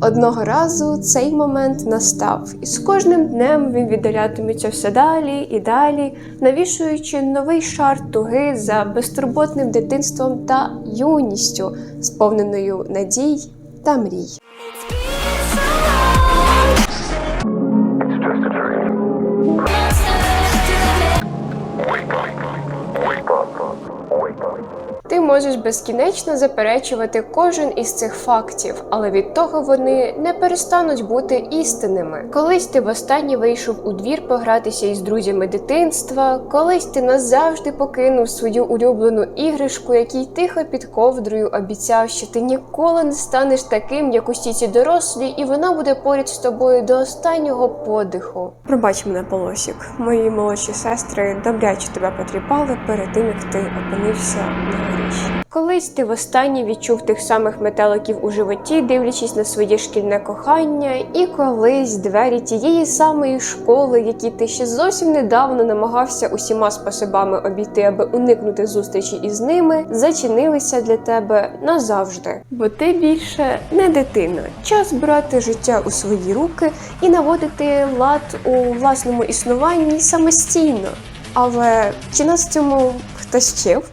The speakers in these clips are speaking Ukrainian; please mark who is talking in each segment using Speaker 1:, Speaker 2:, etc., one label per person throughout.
Speaker 1: Одного разу цей момент настав, і з кожним днем він віддалятиметься все далі і далі, навішуючи новий шар туги за безтурботним дитинством та юністю, сповненою надій та мрій. Можеш безкінечно заперечувати кожен із цих фактів, але від того вони не перестануть бути істинними. Колись ти востаннє вийшов у двір погратися із друзями дитинства, колись ти назавжди покинув свою улюблену іграшку, який тихо під ковдрою обіцяв, що ти ніколи не станеш таким, як усі ці дорослі, і вона буде поряд з тобою до останнього подиху. Пробач мене, Полосік, мої молодші сестри добряче тебе потріпали перед тим, як ти опинився на горищі. Колись ти востаннє відчув тих самих метеликів у животі, дивлячись на своє шкільне кохання, і колись двері тієї самої школи, які ти ще зовсім недавно намагався усіма способами обійти, аби уникнути зустрічі із ними, зачинилися для тебе назавжди. Бо ти більше не дитина. Час брати життя у свої руки і наводити лад у власному існуванні самостійно. Але чи нас цьому хтось вчив?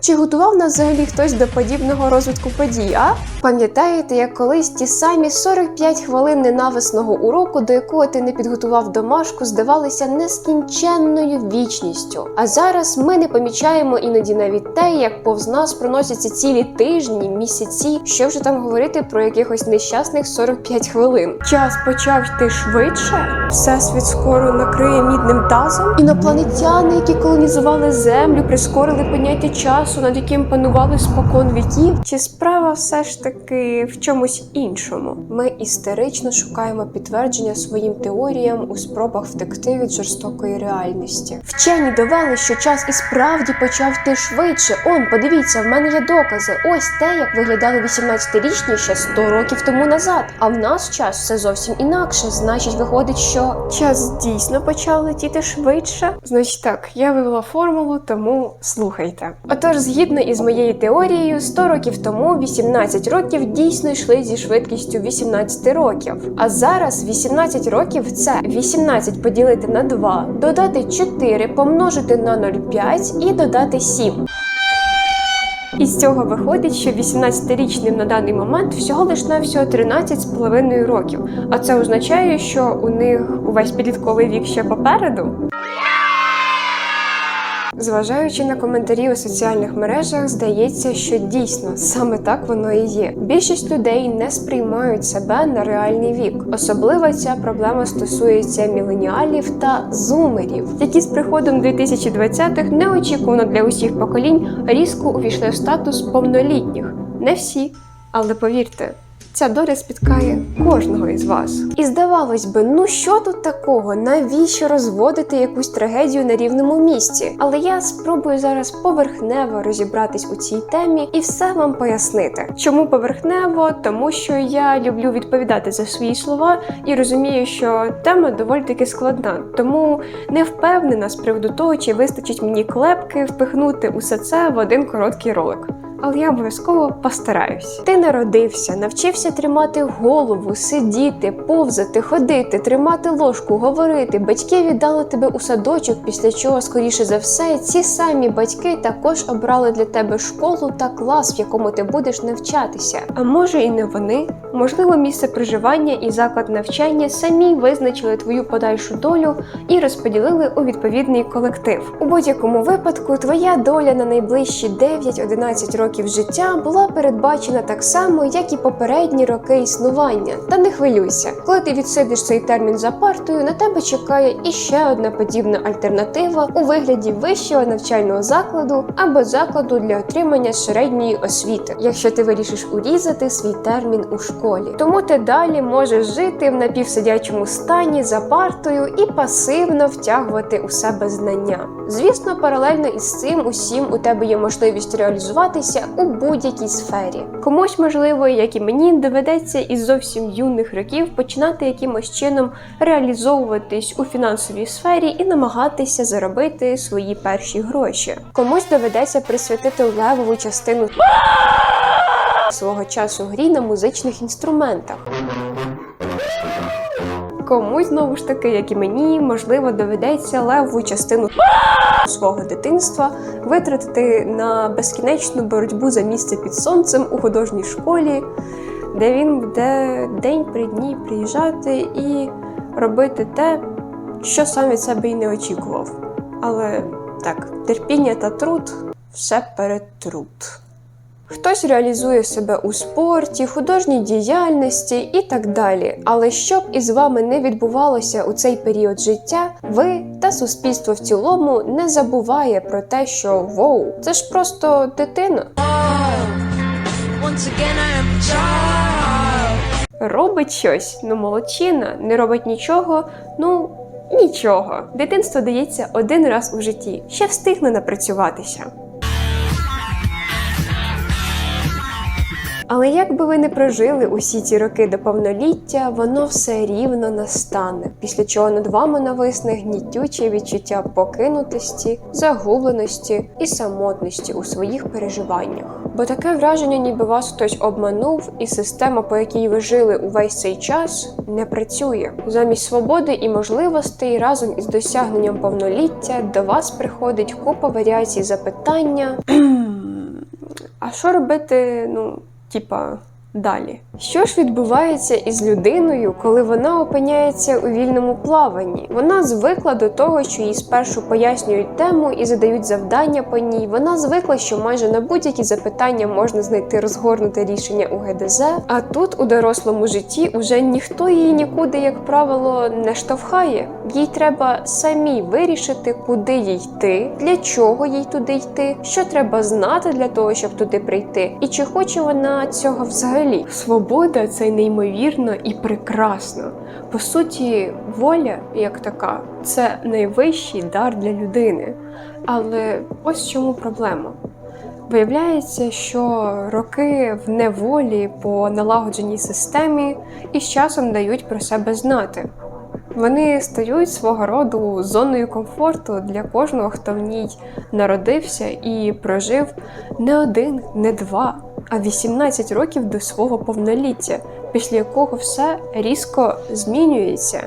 Speaker 1: Чи готував нас взагалі хтось до подібного розвитку подій? А пам'ятаєте, як колись ті самі 45 хвилин ненависного уроку, до якого ти не підготував домашку, здавалися нескінченною вічністю? А зараз ми не помічаємо іноді навіть те, як повз нас проносяться цілі тижні, місяці. Що вже там говорити про якихось нещасних 45 хвилин? Час почав йти швидше. Всесвіт скоро накриє мідним тазом. Інопланетяни, які колонізували землю, прискорили поняття часу, над яким панували спокон віків. Чи справа все ж таки в чомусь іншому? Ми істерично шукаємо підтвердження своїм теоріям у спробах втекти від жорстокої реальності. Вчені довели, що час і справді почав йти швидше. Он, подивіться, в мене є докази. Ось те, як виглядали 18-річні ще 100 років тому назад. А в нас час все зовсім інакше. Значить, виходить, що час дійсно почав летіти швидше. Значить, так, я вивела формулу, тому слухайте. Отож, згідно із моєю теорією, 100 років тому 18 років дійсно йшли зі швидкістю 18 років. А зараз 18 років це 18 поділити на 2, додати 4, помножити на 0,5 і додати 7. Із цього виходить, що 18-річним на даний момент всього лиш на всього 13,5 років. А це означає, що у них увесь підлітковий вік ще попереду. Зважаючи на коментарі у соціальних мережах, здається, що дійсно саме так воно і є. Більшість людей не сприймають себе на реальний вік. Особливо ця проблема стосується міленіалів та зумерів, які з приходом 2020-х неочікувано для усіх поколінь різко увійшли в статус повнолітніх. Не всі, але повірте. Ця доля спіткає кожного із вас. І здавалось би, ну що тут такого? Навіщо розводити якусь трагедію на рівному місці? Але я спробую зараз поверхнево розібратись у цій темі і все вам пояснити. Чому поверхнево? Тому що я люблю відповідати за свої слова і розумію, що тема доволі таки складна, тому не впевнена з приводу того, чи вистачить мені клепки впихнути усе це в один короткий ролик але я обов'язково постараюсь. Ти народився, навчився тримати голову, сидіти, повзати, ходити, тримати ложку, говорити. Батьки віддали тебе у садочок, після чого, скоріше за все, ці самі батьки також обрали для тебе школу та клас, в якому ти будеш навчатися. А може і не вони? Можливо, місце проживання і заклад навчання самі визначили твою подальшу долю і розподілили у відповідний колектив. У будь-якому випадку, твоя доля на найближчі 9-11 років життя була передбачена так само, як і попередні роки існування. Та не хвилюйся, коли ти відсидиш цей термін за партою, на тебе чекає іще одна подібна альтернатива у вигляді вищого навчального закладу або закладу для отримання середньої освіти, якщо ти вирішиш урізати свій термін у школі. Тому ти далі можеш жити в напівсидячому стані за партою і пасивно втягувати у себе знання. Звісно, паралельно із цим усім у тебе є можливість реалізуватися у будь-якій сфері. Комусь, можливо, як і мені, доведеться із зовсім юних років починати якимось чином реалізовуватись у фінансовій сфері і намагатися заробити свої перші гроші. Комусь доведеться присвятити левову частину свого часу грі на музичних інструментах. Комусь знову ж таки, як і мені, можливо, доведеться леву частину свого дитинства витратити на безкінечну боротьбу за місце під сонцем у художній школі, де він буде день при дні приїжджати і робити те, що сам від себе і не очікував. Але так, терпіння та труд все перетруд. Хтось реалізує себе у спорті, художній діяльності і так далі. Але щоб із вами не відбувалося у цей період життя, ви та суспільство в цілому не забуває про те, що воу, це ж просто дитина. Робить щось, ну молодчина, не робить нічого, ну нічого. Дитинство дається один раз у житті, ще встигне напрацюватися. Але як би ви не прожили усі ці роки до повноліття, воно все рівно настане, після чого над вами нависне гнітюче відчуття покинутості, загубленості і самотності у своїх переживаннях. Бо таке враження, ніби вас хтось обманув, і система, по якій ви жили увесь цей час, не працює. Замість свободи і можливостей разом із досягненням повноліття до вас приходить купа варіацій запитання. А що робити, ну, типа, Далі? Що ж відбувається із людиною, коли вона опиняється у вільному плаванні? Вона звикла до того, що їй спершу пояснюють тему і задають завдання по ній. Вона звикла, що майже на будь-які запитання можна знайти розгорнуте рішення у ГДЗ. А тут у дорослому житті уже ніхто її нікуди, як правило, не штовхає. Їй треба самі вирішити, куди їй йти, для чого їй туди йти, що треба знати для того, щоб туди прийти, і чи хоче вона цього взагалі. Свобода це неймовірно і прекрасно. По суті, воля, як така, це найвищий дар для людини. Але ось чому проблема. Виявляється, що роки в неволі по налагодженій системі і з часом дають про себе знати. Вони стають свого роду зоною комфорту для кожного, хто в ній народився і прожив не один, не два, а 18 років до свого повноліття, після якого все різко змінюється,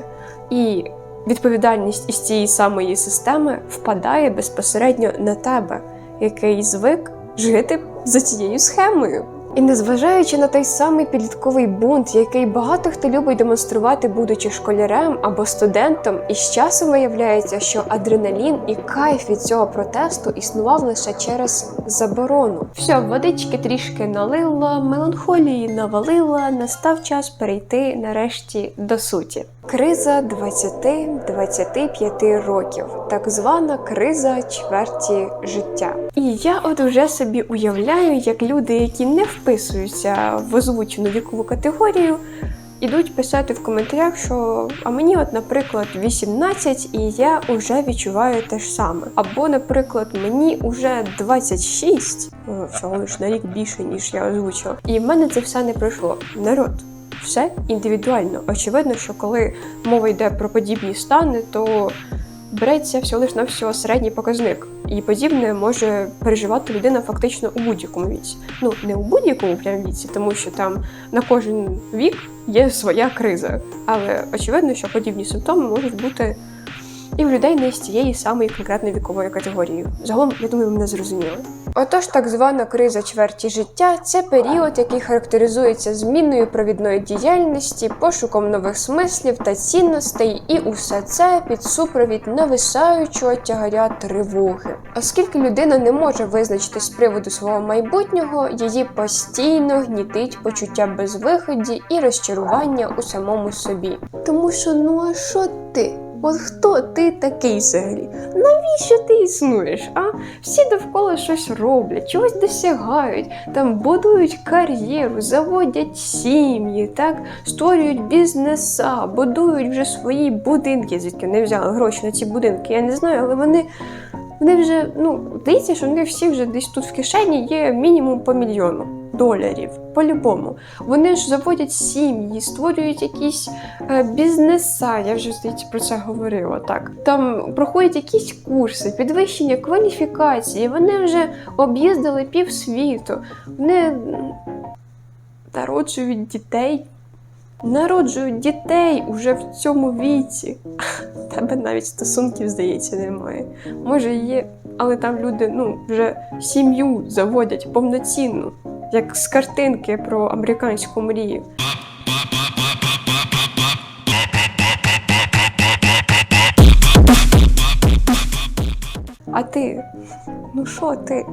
Speaker 1: і відповідальність із цієї самої системи впадає безпосередньо на тебе, який звик жити за цією схемою. І незважаючи на той самий підлітковий бунт, який багато хто любить демонструвати, будучи школярем або студентом, і з часом виявляється, що адреналін і кайф від цього протесту існував лише через заборону. Все, водички трішки налила, меланхолії навалила, настав час перейти нарешті до суті. Криза 20-25 років, так звана криза чверті життя. І я от уже собі уявляю, як люди, які не вписуються в озвучену вікову категорію, ідуть писати в коментарях, що а мені, от, наприклад, 18, і я вже відчуваю те ж саме. Або, наприклад, мені вже 26, ну, всього лиш на рік більше, ніж я озвучила. І в мене це все не пройшло. Народ. Все індивідуально. Очевидно, що коли мова йде про подібні стани, то береться всього лиш на всього середній показник. І подібне може переживати людина фактично у будь-якому віці. Ну не у будь-якому прям віці, тому що там на кожен вік є своя криза. Але очевидно, що подібні симптоми можуть бути і в людей не з цієї самої конкретної вікової категорії. Загалом, я думаю, ви мене зрозуміли. Отож, так звана криза чверті життя це період, який характеризується зміною провідної діяльності, пошуком нових смислів та цінностей, і усе це під супровід нависаючого тягаря тривоги. Оскільки людина не може визначити з приводу свого майбутнього, її постійно гнітить почуття безвиході і розчарування у самому собі. Тому що ну а що ти? От хто ти такий взагалі? Навіщо ти існуєш? А всі довкола щось роблять, чогось досягають, там будують кар'єру, заводять сім'ї, так створюють бізнеса, будують вже свої будинки, звідки не взяли гроші на ці будинки. Я не знаю, але вони. Вони вже, ну, здається, що вони всі вже десь тут в кишені є мінімум по мільйону доларів. По-любому. Вони ж заводять сім'ї, створюють якісь е, бізнеса. Я вже здається про це говорила. Так там проходять якісь курси, підвищення кваліфікації. Вони вже об'їздили півсвіту. Вони народжують дітей. Народжують дітей уже в цьому віці. Тебе навіть стосунків, здається, немає. Може, є, але там люди ну, вже сім'ю заводять повноцінну, як з картинки про американську мрію. А ти, ну що ти?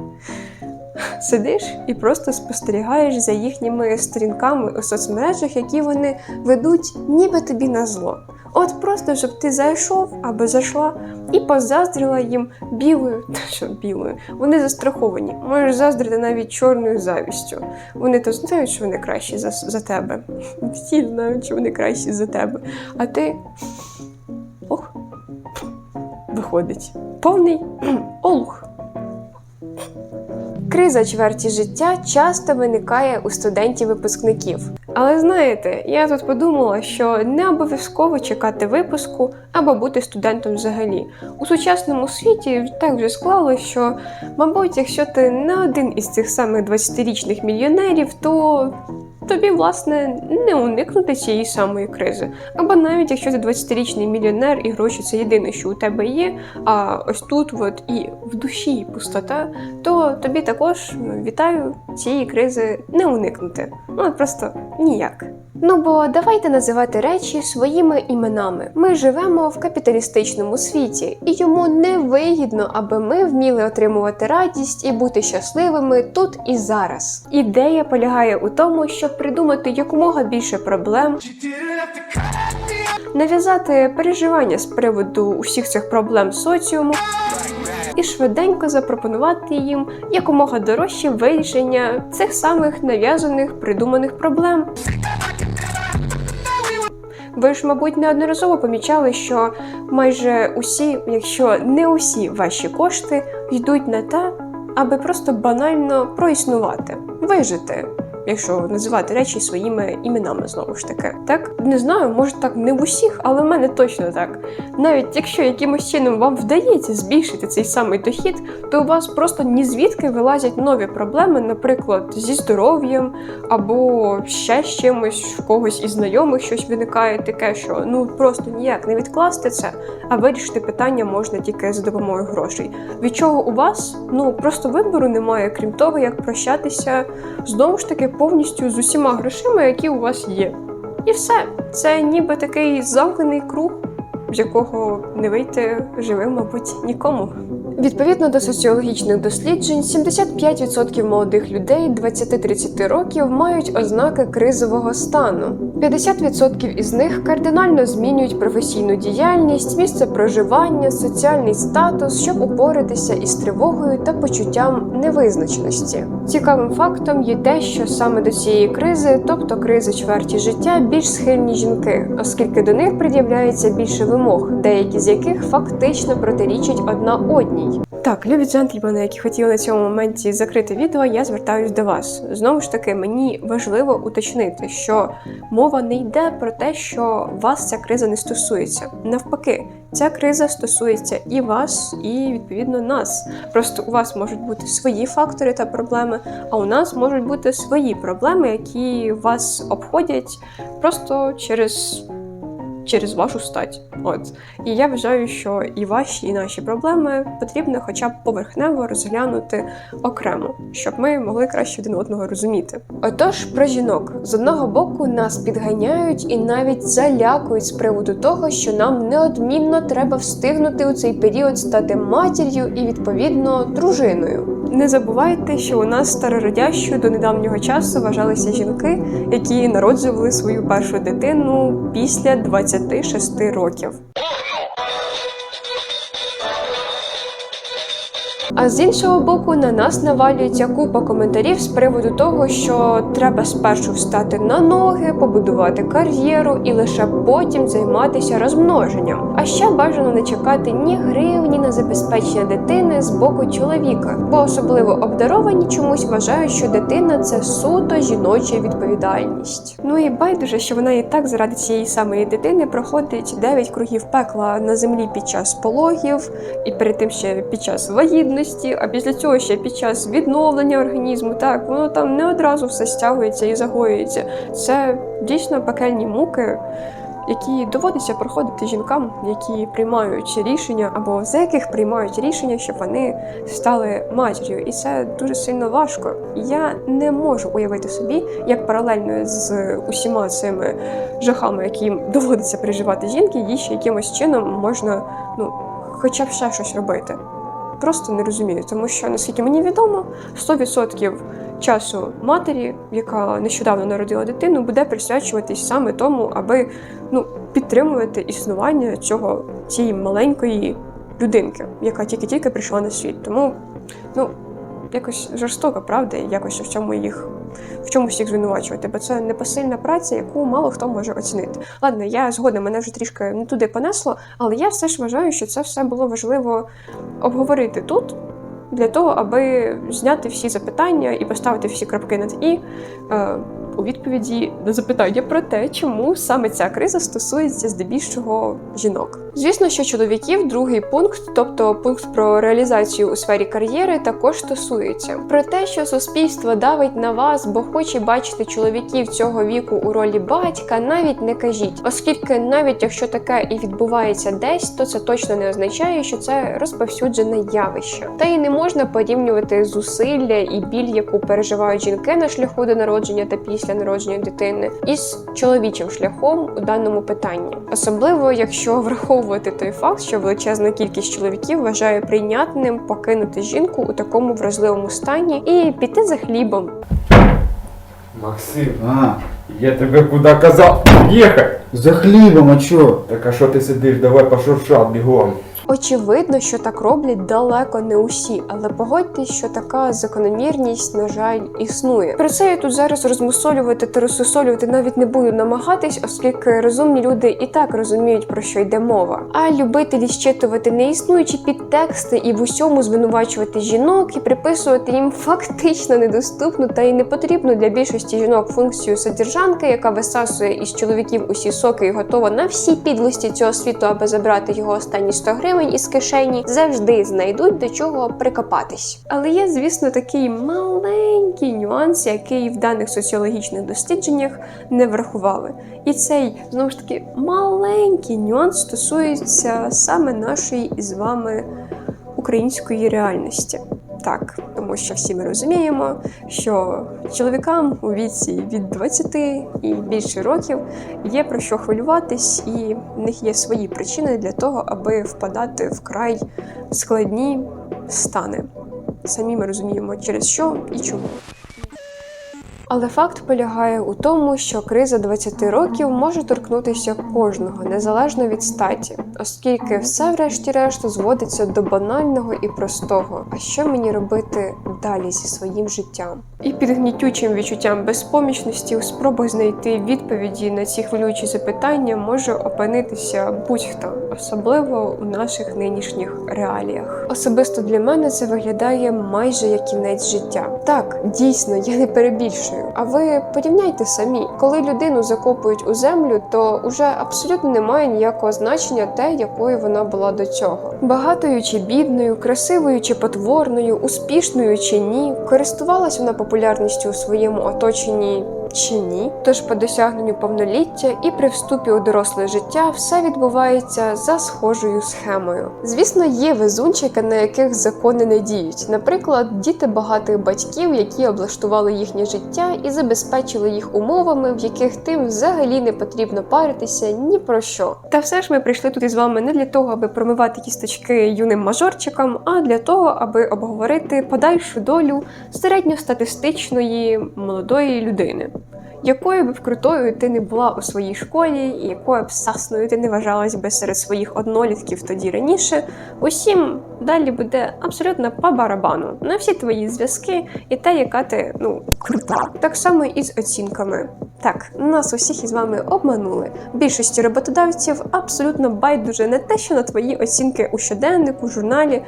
Speaker 1: Сидиш і просто спостерігаєш за їхніми сторінками у соцмережах, які вони ведуть ніби тобі на зло. От просто щоб ти зайшов або зайшла і позаздрила їм білою, та що білою. Вони застраховані. Можеш заздрити навіть чорною завістю. Вони то знають, що вони кращі за, за тебе. Всі знають, що вони кращі за тебе. А ти. Ох, виходить. Повний олух. Криза чверті життя часто виникає у студентів-випускників. Але знаєте, я тут подумала, що не обов'язково чекати випуску або бути студентом взагалі. У сучасному світі так вже склалося, що, мабуть, якщо ти не один із цих самих 20-річних мільйонерів, то тобі, власне, не уникнути цієї самої кризи. Або навіть якщо ти 20-річний мільйонер і гроші це єдине, що у тебе є, а ось тут от і в душі пустота, то тобі також ну, вітаю цієї кризи не уникнути. Ну просто ніяк. Ну бо давайте називати речі своїми іменами. Ми живемо в капіталістичному світі, і йому не вигідно, аби ми вміли отримувати радість і бути щасливими тут і зараз. Ідея полягає у тому, щоб придумати якомога більше проблем, нав'язати переживання з приводу усіх цих проблем соціуму і швиденько запропонувати їм якомога дорожче вирішення цих самих нав'язаних придуманих проблем. Ви ж, мабуть, неодноразово помічали, що майже усі, якщо не усі ваші кошти йдуть на те, аби просто банально проіснувати, вижити, якщо називати речі своїми іменами знову ж таки. Так не знаю, може так не в усіх, але в мене точно так. Навіть якщо якимось чином вам вдається збільшити цей самий дохід, то у вас просто ні звідки вилазять нові проблеми, наприклад, зі здоров'ям або ще з чимось, в когось із знайомих щось виникає таке, що ну просто ніяк не відкласти це, а вирішити питання можна тільки за допомогою грошей. Від чого у вас ну просто вибору немає, крім того, як прощатися знову ж таки повністю з усіма грошима, які у вас є. І все. Це ніби такий замкнений круг, з якого не вийти живим, мабуть, нікому. Відповідно до соціологічних досліджень, 75% молодих людей 20-30 років мають ознаки кризового стану. 50% із них кардинально змінюють професійну діяльність, місце проживання, соціальний статус, щоб упоратися із тривогою та почуттям невизначеності. Цікавим фактом є те, що саме до цієї кризи, тобто кризи чверті життя, більш схильні жінки, оскільки до них пред'являється більше вимог, деякі з яких фактично протирічать одна одній. Так, любі джентльмени, які хотіли на цьому моменті закрити відео, я звертаюсь до вас. Знову ж таки, мені важливо уточнити, що мова не йде про те, що вас ця криза не стосується. Навпаки, ця криза стосується і вас, і відповідно нас. Просто у вас можуть бути свої фактори та проблеми, а у нас можуть бути свої проблеми, які вас обходять просто через через вашу стать. От і я вважаю, що і ваші, і наші проблеми потрібно, хоча б поверхнево розглянути окремо, щоб ми могли краще один одного розуміти. Отож, про жінок з одного боку нас підганяють і навіть залякують з приводу того, що нам неодмінно треба встигнути у цей період стати матір'ю і відповідно дружиною. Не забувайте, що у нас старородящою до недавнього часу вважалися жінки, які народжували свою першу дитину після 26 років. А з іншого боку, на нас навалюється купа коментарів з приводу того, що треба спершу встати на ноги, побудувати кар'єру і лише потім займатися розмноженням. А ще бажано не чекати ні гривні на забезпечення дитини з боку чоловіка, бо особливо обдаровані чомусь вважають, що дитина це суто жіноча відповідальність. Ну і байдуже, що вона і так заради цієї самої дитини проходить 9 кругів пекла на землі під час пологів, і перед тим ще під час вагітності а після цього ще під час відновлення організму, так воно там не одразу все стягується і загоюється. Це дійсно пекельні муки. Які доводиться проходити жінкам, які приймають рішення, або за яких приймають рішення, щоб вони стали матір'ю, і це дуже сильно важко. Я не можу уявити собі, як паралельно з усіма цими жахами, які доводиться переживати жінки, їй ще якимось чином можна ну, хоча б ще щось робити. Просто не розумію, тому що наскільки мені відомо, 100% часу матері, яка нещодавно народила дитину, буде присвячуватись саме тому, аби ну, підтримувати існування цього цієї маленької людинки, яка тільки-тільки прийшла на світ. Тому ну, якось жорстоко, правда, якось в цьому їх в чомусь їх звинувачувати, бо це непосильна праця, яку мало хто може оцінити. Ладно, я згодна, мене вже трішки не туди понесло, але я все ж вважаю, що це все було важливо обговорити тут. Для того, аби зняти всі запитання і поставити всі крапки над і е, у відповіді на запитання про те, чому саме ця криза стосується здебільшого жінок. Звісно, що чоловіків другий пункт, тобто пункт про реалізацію у сфері кар'єри, також стосується про те, що суспільство давить на вас, бо хоче бачити чоловіків цього віку у ролі батька, навіть не кажіть, оскільки навіть якщо таке і відбувається десь, то це точно не означає, що це розповсюджене явище. Та й не можна порівнювати зусилля і біль, яку переживають жінки на шляху до народження та після народження дитини, із чоловічим шляхом у даному питанні, особливо якщо враховувати той факт, що величезна кількість чоловіків вважає прийнятним покинути жінку у такому вразливому стані і піти за хлібом.
Speaker 2: Максим,
Speaker 3: А,
Speaker 2: я тебе куди казав? Їхай!
Speaker 3: за хлібом, а чо?
Speaker 2: Так а що ти сидиш? Давай пошуршат бігом.
Speaker 1: Очевидно, що так роблять далеко не усі, але погодьтесь, що така закономірність, на жаль, існує. Про це я тут зараз розмусолювати та розсусолювати навіть не буду намагатись, оскільки розумні люди і так розуміють про що йде мова. А любителі щитувати неіснуючі підтексти і в усьому звинувачувати жінок і приписувати їм фактично недоступну та й непотрібну для більшості жінок функцію содержанки, яка висасує із чоловіків усі соки і готова на всі підлості цього світу, аби забрати його останні 100 гривень із кишені, завжди знайдуть до чого прикопатись. Але є, звісно, такий маленький нюанс, який в даних соціологічних дослідженнях не врахували. І цей знову ж таки маленький нюанс стосується саме нашої із вами української реальності. Так, тому що всі ми розуміємо, що чоловікам у віці від 20 і більше років є про що хвилюватись, і в них є свої причини для того, аби впадати в край складні стани. Самі ми розуміємо, через що і чому. Але факт полягає у тому, що криза 20 років може торкнутися кожного, незалежно від статі, оскільки все, врешті-решт, зводиться до банального і простого. А що мені робити далі зі своїм життям? І під гнітючим відчуттям безпомічності у спробах знайти відповіді на ці хвилюючі запитання може опинитися будь-хто, особливо у наших нинішніх реаліях. Особисто для мене це виглядає майже як кінець життя. Так, дійсно, я не перебільшую. А ви порівняйте самі, коли людину закопують у землю, то вже абсолютно немає ніякого значення те, якою вона була до цього. Багатою чи бідною, красивою чи потворною, успішною чи ні, користувалась вона популярністю у своєму оточенні. Чи ні, тож по досягненню повноліття і при вступі у доросле життя все відбувається за схожою схемою. Звісно, є везунчики, на яких закони не діють. Наприклад, діти багатих батьків, які облаштували їхнє життя і забезпечили їх умовами, в яких тим взагалі не потрібно паритися ні про що. Та все ж ми прийшли тут із вами не для того, аби промивати кісточки юним мажорчикам, а для того, аби обговорити подальшу долю середньостатистичної молодої людини. Якою б крутою ти не була у своїй школі, і якою б сасною ти не вважалась би серед своїх однолітків тоді раніше, усім далі буде абсолютно по барабану на всі твої зв'язки і те, яка ти ну крута. Так само і з оцінками. Так, нас усіх із вами обманули. Більшості роботодавців абсолютно байдуже не те, що на твої оцінки у щоденнику, журналі.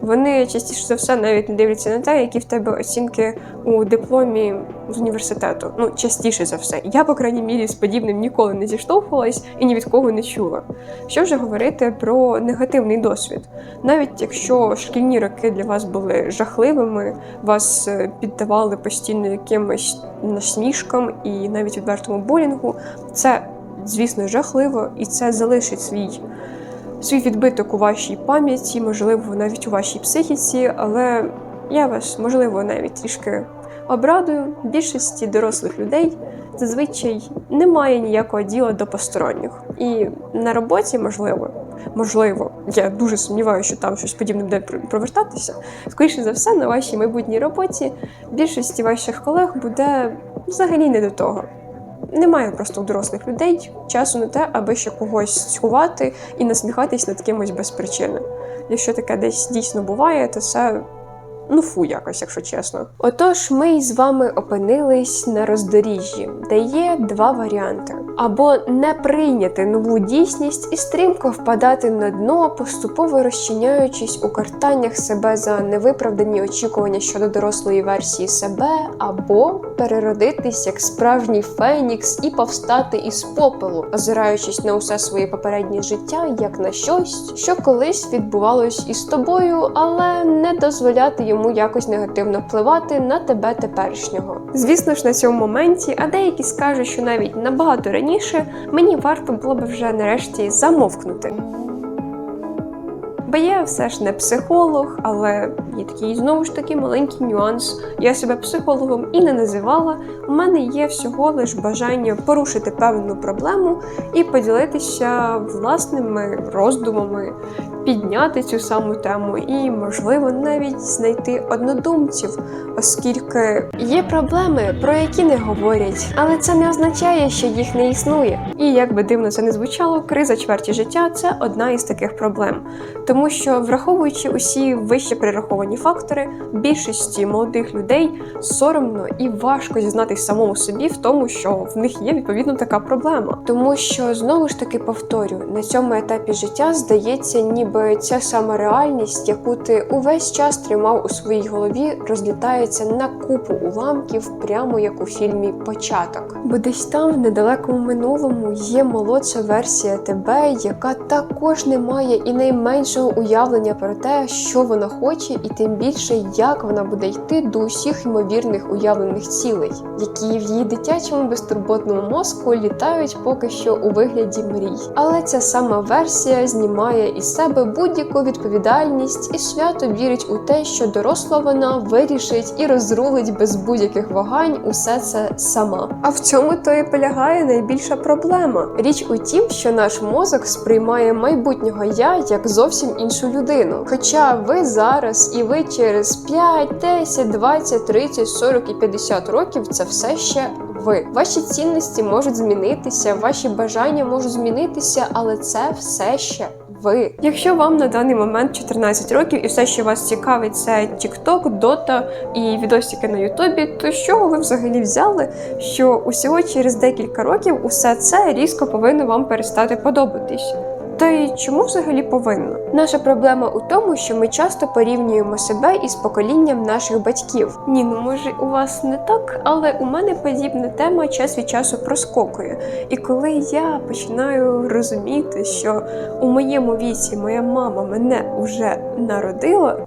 Speaker 1: Вони частіше за все навіть не дивляться на те, які в тебе оцінки у дипломі з університету. Ну, частіше за все. Я, по крайній мірі, з подібним ніколи не зіштовхувалась і ні від кого не чула. Що вже говорити про негативний досвід? Навіть якщо шкільні роки для вас були жахливими, вас е, піддавали постійно якимось насмішкам і навіть відвертому булінгу, це, звісно, жахливо, і це залишить свій свій відбиток у вашій пам'яті, можливо, навіть у вашій психіці, але я вас, можливо, навіть трішки обрадую. Більшості дорослих людей зазвичай немає ніякого діла до посторонніх. І на роботі, можливо, можливо, я дуже сумніваюся, що там щось подібне буде провертатися. Скоріше за все, на вашій майбутній роботі більшості ваших колег буде взагалі не до того. Немає просто у дорослих людей часу на те, аби ще когось сховати і насміхатись над кимось без причини. Якщо таке десь дійсно буває, то це ну фу якось, якщо чесно. Отож, ми із вами опинились на роздоріжжі, де є два варіанти: або не прийняти нову дійсність і стрімко впадати на дно, поступово розчиняючись у картаннях себе за невиправдані очікування щодо дорослої версії себе, або переродитись як справжній фенікс і повстати із попелу, озираючись на усе своє попереднє життя як на щось, що колись відбувалось із тобою, але не дозволяти йому якось негативно впливати на тебе теперішнього. Звісно ж, на цьому моменті, а деякі скажуть, що навіть набагато раніше мені варто було б вже нарешті замовкнути. Бо я все ж не психолог, але є такий знову ж таки маленький нюанс. Я себе психологом і не називала. У мене є всього лиш бажання порушити певну проблему і поділитися власними роздумами, підняти цю саму тему і, можливо, навіть знайти однодумців, оскільки є проблеми, про які не говорять, але це не означає, що їх не існує. І як би дивно це не звучало, криза чверті життя це одна із таких проблем. Тому що, враховуючи усі вище перераховані фактори, більшості молодих людей соромно і важко зізнатись самому собі в тому, що в них є відповідно така проблема. Тому що знову ж таки повторю, на цьому етапі життя здається, ніби ця сама реальність, яку ти увесь час тримав у своїй голові, розлітається на купу уламків, прямо як у фільмі Початок. Бо десь там, в недалекому минулому, є молодша версія тебе, яка також не має і найменшого уявлення про те, що вона хоче, і тим більше як вона буде йти до усіх ймовірних уявлених цілей, які в її дитячому безтурботному мозку літають поки що у вигляді мрій. Але ця сама версія знімає із себе будь-яку відповідальність і свято вірить у те, що доросла вона вирішить і розрулить без будь-яких вагань усе це сама. А в цьому то і полягає найбільша проблема. Річ у тім, що наш мозок сприймає майбутнього я як зовсім іншу людину. Хоча ви зараз і ви через 5, 10, 20, 30, 40 і 50 років це все ще ви. Ваші цінності можуть змінитися, ваші бажання можуть змінитися, але це все ще. Ви, якщо вам на даний момент 14 років і все, що вас цікавить, це TikTok, Dota і відосики на Ютубі, то з чого ви взагалі взяли, що усього через декілька років усе це різко повинно вам перестати подобатись? Та й чому взагалі повинно? Наша проблема у тому, що ми часто порівнюємо себе із поколінням наших батьків. Ні, ну може у вас не так, але у мене подібна тема час від часу проскокує. І коли я починаю розуміти, що у моєму віці моя мама мене вже народила,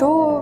Speaker 1: то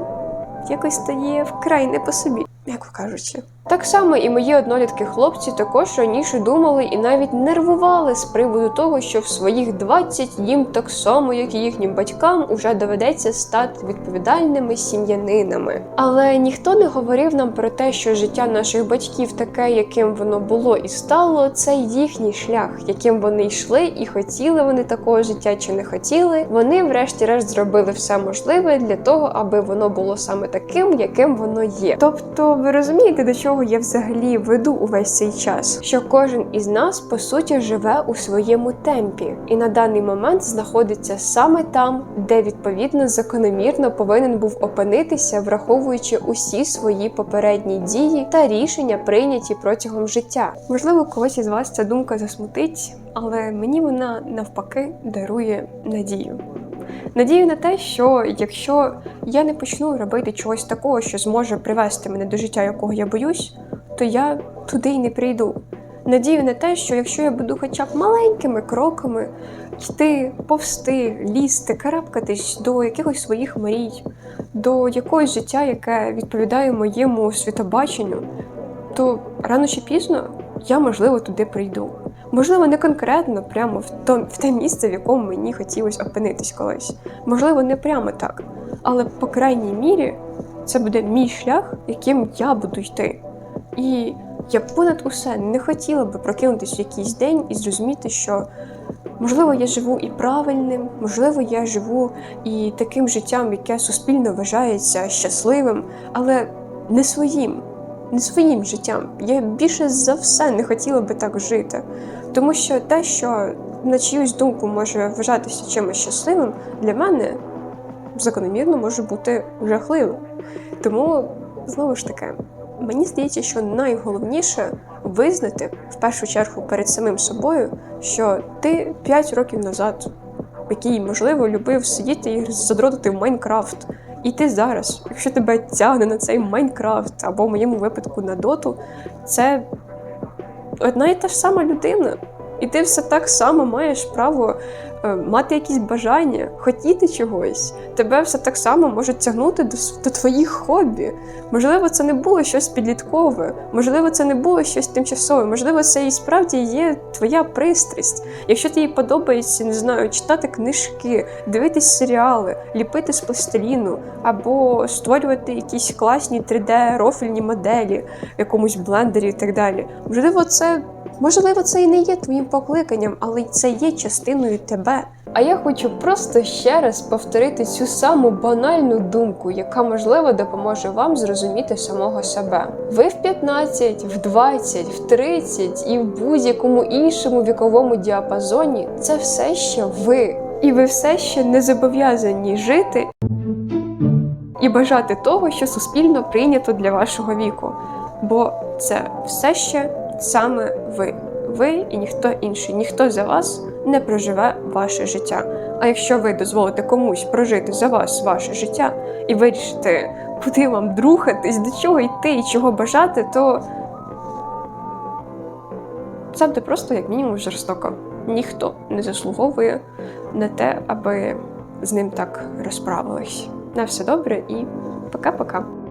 Speaker 1: якось стає вкрай не по собі, м'яко кажучи. Так само і мої однолітки хлопці також раніше думали і навіть нервували з приводу того, що в своїх 20 їм так само, як і їхнім батькам, уже доведеться стати відповідальними сім'янинами. Але ніхто не говорив нам про те, що життя наших батьків таке, яким воно було і стало, це їхній шлях, яким вони йшли, і хотіли вони такого життя чи не хотіли. Вони, врешті-решт, зробили все можливе для того, аби воно було саме таким, яким воно є. Тобто, ви розумієте, до чого я взагалі веду увесь цей час? Що кожен із нас по суті живе у своєму темпі, і на даний момент знаходиться саме там, де відповідно закономірно повинен був опинитися, враховуючи усі свої попередні дії та рішення, прийняті протягом життя. Можливо, когось із вас ця думка засмутить, але мені вона навпаки дарує надію. Надію на те, що якщо я не почну робити чогось такого, що зможе привести мене до життя, якого я боюсь, то я туди й не прийду. Надію на те, що якщо я буду хоча б маленькими кроками йти, повсти, лізти, карабкатись до якихось своїх мрій, до якогось життя, яке відповідає моєму світобаченню, то рано чи пізно я, можливо, туди прийду. Можливо, не конкретно прямо в, то, в те місце, в якому мені хотілося опинитись колись. Можливо, не прямо так. Але, по крайній мірі, це буде мій шлях, яким я буду йти. І я понад усе не хотіла би прокинутися в якийсь день і зрозуміти, що можливо я живу і правильним, можливо, я живу і таким життям, яке суспільно вважається щасливим, але не своїм, не своїм життям. Я більше за все не хотіла би так жити. Тому що те, що на чиюсь думку може вважатися чимось щасливим, для мене закономірно може бути жахливим. Тому знову ж таки, мені здається, що найголовніше визнати в першу чергу перед самим собою, що ти 5 років назад, який, можливо, любив сидіти і задротити в Майнкрафт. І ти зараз, якщо тебе тягне на цей Майнкрафт, або в моєму випадку на доту, це одна і та ж сама людина. І ти все так само маєш право е, мати якісь бажання, хотіти чогось. Тебе все так само може тягнути до, до твоїх хобі. Можливо, це не було щось підліткове, можливо, це не було щось тимчасове, можливо, це і справді є твоя пристрасть. Якщо тобі подобається, не знаю, читати книжки, дивитись серіали, ліпити з пластиліну, або створювати якісь класні 3D-рофільні моделі в якомусь блендері і так далі. Можливо, це Можливо, це і не є твоїм покликанням, але це є частиною тебе. А я хочу просто ще раз повторити цю саму банальну думку, яка можливо допоможе вам зрозуміти самого себе. Ви в 15, в 20, в 30 і в будь-якому іншому віковому діапазоні це все ще ви. І ви все ще не зобов'язані жити і бажати того, що суспільно прийнято для вашого віку. Бо це все ще саме ви. Ви і ніхто інший, ніхто за вас не проживе ваше життя. А якщо ви дозволите комусь прожити за вас ваше життя і вирішите, куди вам друхатись, до чого йти і чого бажати, то це буде просто як мінімум жорстоко. Ніхто не заслуговує на те, аби з ним так розправились. На все добре і пока-пока.